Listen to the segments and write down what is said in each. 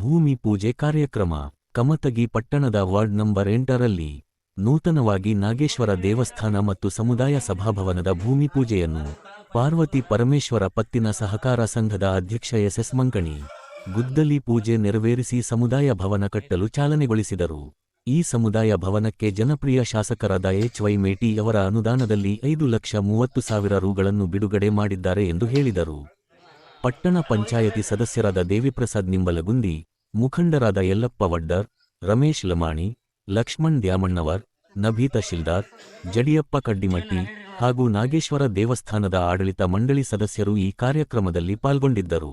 ಭೂಮಿ ಪೂಜೆ ಕಾರ್ಯಕ್ರಮ, ಕಮತಗಿ ಪಟ್ಟಣದ ವಾರ್ಡ್ ನಂಬರ್ ಎಂಟರಲ್ಲಿ ನೂತನವಾಗಿ ನಾಗೇಶ್ವರ ದೇವಸ್ಥಾನ ಮತ್ತು ಸಮುದಾಯ ಸಭಾಭವನದ ಭೂಮಿ ಪೂಜೆಯನ್ನು ಪಾರ್ವತಿ ಪರಮೇಶ್ವರ ಪತ್ತಿನ ಸಹಕಾರ ಸಂಘದ ಅಧ್ಯಕ್ಷ ಎಸ್ಎಸ್ ಮಂಕಣಿ ಗುದ್ದಲಿ ಪೂಜೆ ನೆರವೇರಿಸಿ ಸಮುದಾಯ ಭವನ ಕಟ್ಟಲು ಚಾಲನೆಗೊಳಿಸಿದರು. ಈ ಸಮುದಾಯ ಭವನಕ್ಕೆ ಜನಪ್ರಿಯ ಶಾಸಕರಾದ ಎಚ್ ವೈ ಮೇಟಿ ಅವರ ಅನುದಾನದಲ್ಲಿ ಐದು ಲಕ್ಷ ಮೂವತ್ತು ಸಾವಿರ ರುಗಳನ್ನು ಬಿಡುಗಡೆ ಮಾಡಿದ್ದಾರೆ ಎಂದು ಹೇಳಿದರು. ಪಟ್ಟಣ ಪಂಚಾಯತಿ ಸದಸ್ಯರಾದ ದೇವಿಪ್ರಸಾದ್ ನಿಂಬಲಗುಂದಿ ಮುಖಂಡರಾದ ಯಲ್ಲಪ್ಪ ವಡ್ಡರ್, ರಮೇಶ್ ಲಮಾಣಿ, ಲಕ್ಷ್ಮಣ್ ದ್ಯಾಮಣ್ಣವರ್ ನಭಿ ಶಿಲ್ದಾರ್, ಜಡಿಯಪ್ಪ ಕಡ್ಡಿಮಟ್ಟಿ ಹಾಗೂ ನಾಗೇಶ್ವರ ದೇವಸ್ಥಾನದ ಆಡಳಿತ ಮಂಡಳಿ ಸದಸ್ಯರು ಈ ಕಾರ್ಯಕ್ರಮದಲ್ಲಿ ಪಾಲ್ಗೊಂಡಿದ್ದರು.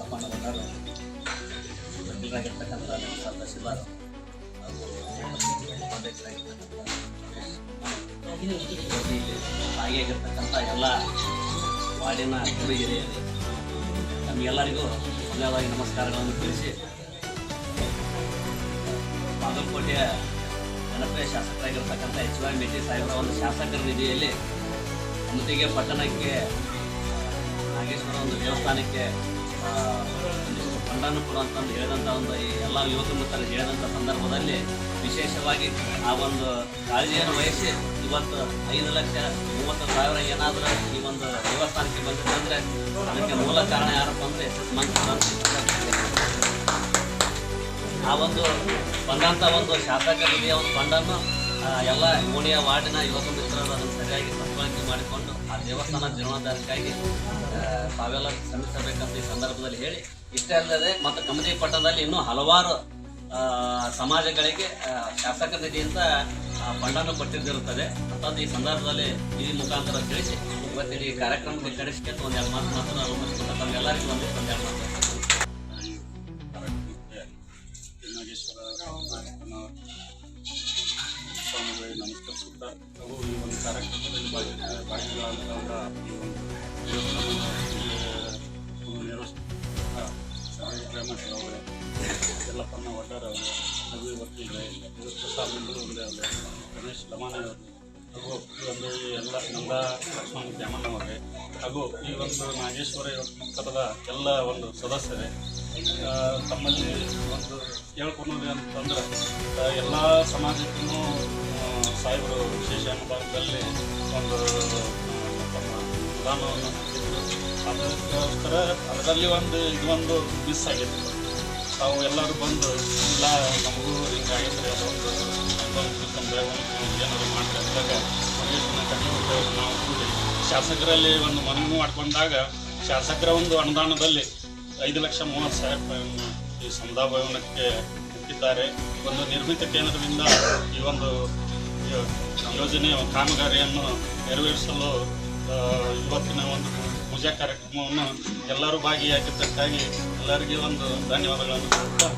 ಯಲ್ಲಪ್ಪನ ಬಂದರು ವಕೀಲರಾಗಿರ್ತಕ್ಕಂಥ ನಮ್ಮ ತಹಶೀಲ್ದಾರ್ ಹಾಗೂ ಭಾಗಿಯಾಗಿರ್ತಕ್ಕಂಥ ಎಲ್ಲ ವಾರ್ಡಿನ ಗುರು ಹಿರಿಯರು ನಮಗೆಲ್ಲರಿಗೂ ಧನ್ಯವಾದ ನಮಸ್ಕಾರಗಳನ್ನು ತಿಳಿಸಿ ಬಾಗಲಕೋಟೆಯ ಜನಪ್ರಿಯ ಶಾಸಕರಾಗಿರ್ತಕ್ಕಂಥ ಎಚ್ ವೈ ಮೆಟ್ಟಿ ಸಾಹೇಬರ ಒಂದು ಶಾಸಕರ ನಿಧಿಯಲ್ಲಿ ಮುತ್ತಿಗೆ ಪಟ್ಟಣಕ್ಕೆ ನಾಗೇಶ್ವರ ಒಂದು ದೇವಸ್ಥಾನಕ್ಕೆ ಕೂಡ ಅಂತಂದು ಹೇಳಿದಂಥ ಒಂದು ಎಲ್ಲ ಯುವಕ ಮಿತ್ರರು ಹೇಳಿದಂಥ ಸಂದರ್ಭದಲ್ಲಿ ವಿಶೇಷವಾಗಿ ಆ ಒಂದು ಕಾಳಜಿಯನ್ನು ವಹಿಸಿ ಇವತ್ತು ಐದು ಲಕ್ಷ ಮೂವತ್ತು ಸಾವಿರ ಏನಾದರೂ ಈ ಒಂದು ದೇವಸ್ಥಾನಕ್ಕೆ ಬಂದಿದೆ ಅಂದರೆ ಅದಕ್ಕೆ ಮೂಲ ಕಾರಣ ಯಾರಪ್ಪ ಅಂದರೆ ಆ ಒಂದು ಬಂದಂಥ ಒಂದು ಶಾಸಕರಿಗೆ ಒಂದು ಫಂಡನ್ನು ಎಲ್ಲ ಓಣಿಯ ವಾರ್ಡಿನ ಯುವಕ ಮಿತ್ರರು ಅದನ್ನು ಸರಿಯಾಗಿ ಸದ್ಬಳಕೆ ಮಾಡಿಕೊಂಡು ಆ ದೇವಸ್ಥಾನ ಜೀರ್ಣೋದ್ಧಾರಕ್ಕಾಗಿ ತಾವೆಲ್ಲ ಶ್ರಮಿಸಬೇಕಂತ ಈ ಸಂದರ್ಭದಲ್ಲಿ ಹೇಳಿ, ಇಷ್ಟೇ ಅಲ್ಲದೆ ಮತ್ತು ಕಮದಿ ಪಟ್ಟಣದಲ್ಲಿ ಇನ್ನೂ ಹಲವಾರು ಸಮಾಜಗಳಿಗೆ ಶಾಸಕ ನಿಧಿಯಿಂದ ಫಂಡನ್ನು ಕೊಟ್ಟಿದ್ದಿರುತ್ತದೆ. ಅಂತ ಈ ಸಂದರ್ಭದಲ್ಲಿ ಈ ಮುಖಾಂತರ ತಿಳಿಸಿ, ಇವತ್ತಿನ ಈ ಕಾರ್ಯಕ್ರಮಕ್ಕೆ ಒಂದು ಒಂದೆರಡು ಮಾತು ಅನುಮತಿಸಿಕೊಂಡು ತಮ್ಮೆಲ್ಲರಿಗೂ ಒಂದು ಒಂದೆರಡು ಮಾತು. ಕಾರ್ಯಕ್ರಮದಲ್ಲಿ ಭಾಗಿ ಭಾಗಿಗಳಾದಂಥ ಈ ಒಂದು ದೇವಸ್ಥಾನ ನಿರ್ವಹಿಸಿದ ಗ್ರಾಮಸ್ಥರು ಅವರೇ ಯಲ್ಲಪ್ಪನ ಒಡ್ಡಾರ ಅವರು ನವಿ ವಕೀಲರೇ ಪ್ರಸಾದ್ ನಿಂಬರು ಅವರೇ ಅವರೇ ಹಾಗೂ ಈ ಒಂದು ಎಲ್ಲ ನಂದ ಲಕ್ಷ್ಮಣ ಹಾಗೂ ಈ ಒಂದು ನಾಗೇಶ್ವರ ಮಕ್ಕಳದ ಎಲ್ಲ ಒಂದು ಸದಸ್ಯರೇ ತಮ್ಮಲ್ಲಿ ಒಂದು ಹೇಳ್ಕೊಳೋದು ಅಂತಂದ್ರೆ ಎಲ್ಲ ಸಮಾಜಕ್ಕೂ ಸಾಹೇಬರು ವಿಶೇಷ ಅನುಭವದಲ್ಲಿ ಒಂದು ತಮ್ಮ ಕೊಟ್ಟಿದ್ರು ಅದಕ್ಕೋಸ್ಕರ ಅದರಲ್ಲಿ ಒಂದು ಇದೊಂದು ಮಿಸ್ ಆಗಿತ್ತು. ತಾವು ಎಲ್ಲರೂ ಬಂದು, ಇಲ್ಲ ನಮಗೂ ಹಿಂಗಾಗಿದ್ರೆ ಅದೊಂದು ಒಂದು ಏನಾದರೂ ಮಾಡ್ತಾರೆ ಅಂದಾಗ ಮಹೇಶನ ಕಟ್ಟಿಬಿಟ್ಟು ನಾವು ಕೂಡಿ ಶಾಸಕರಲ್ಲಿ ಒಂದು ಮನವಿ ಮಾಡಿಕೊಂಡಾಗ ಶಾಸಕರ ಒಂದು ಅನುದಾನದಲ್ಲಿ ಐದು ಲಕ್ಷ ಮೂವತ್ತು ಸಾವಿರ ರೂಪಾಯಿಯನ್ನು ಈ ಸಮುದಾಯ ಭವನಕ್ಕೆ ಇಟ್ಟಿದ್ದಾರೆ. ಒಂದು ನಿರ್ಮಿತ ಕೇಂದ್ರದಿಂದ ಈ ಒಂದು ಯೋ- ಯೋಜನೆಯ ಕಾಮಗಾರಿಯನ್ನು ನೆರವೇರಿಸಲು ಇವತ್ತಿನ ಒಂದು ಪೂಜಾ ಕಾರ್ಯಕ್ರಮವನ್ನು ಎಲ್ಲರೂ ಭಾಗಿಯಾಗಿದ್ದಕ್ಕಾಗಿ ಎಲ್ಲರಿಗೂ ಒಂದು ಧನ್ಯವಾದಗಳನ್ನು ಕೊಡ್ತಾ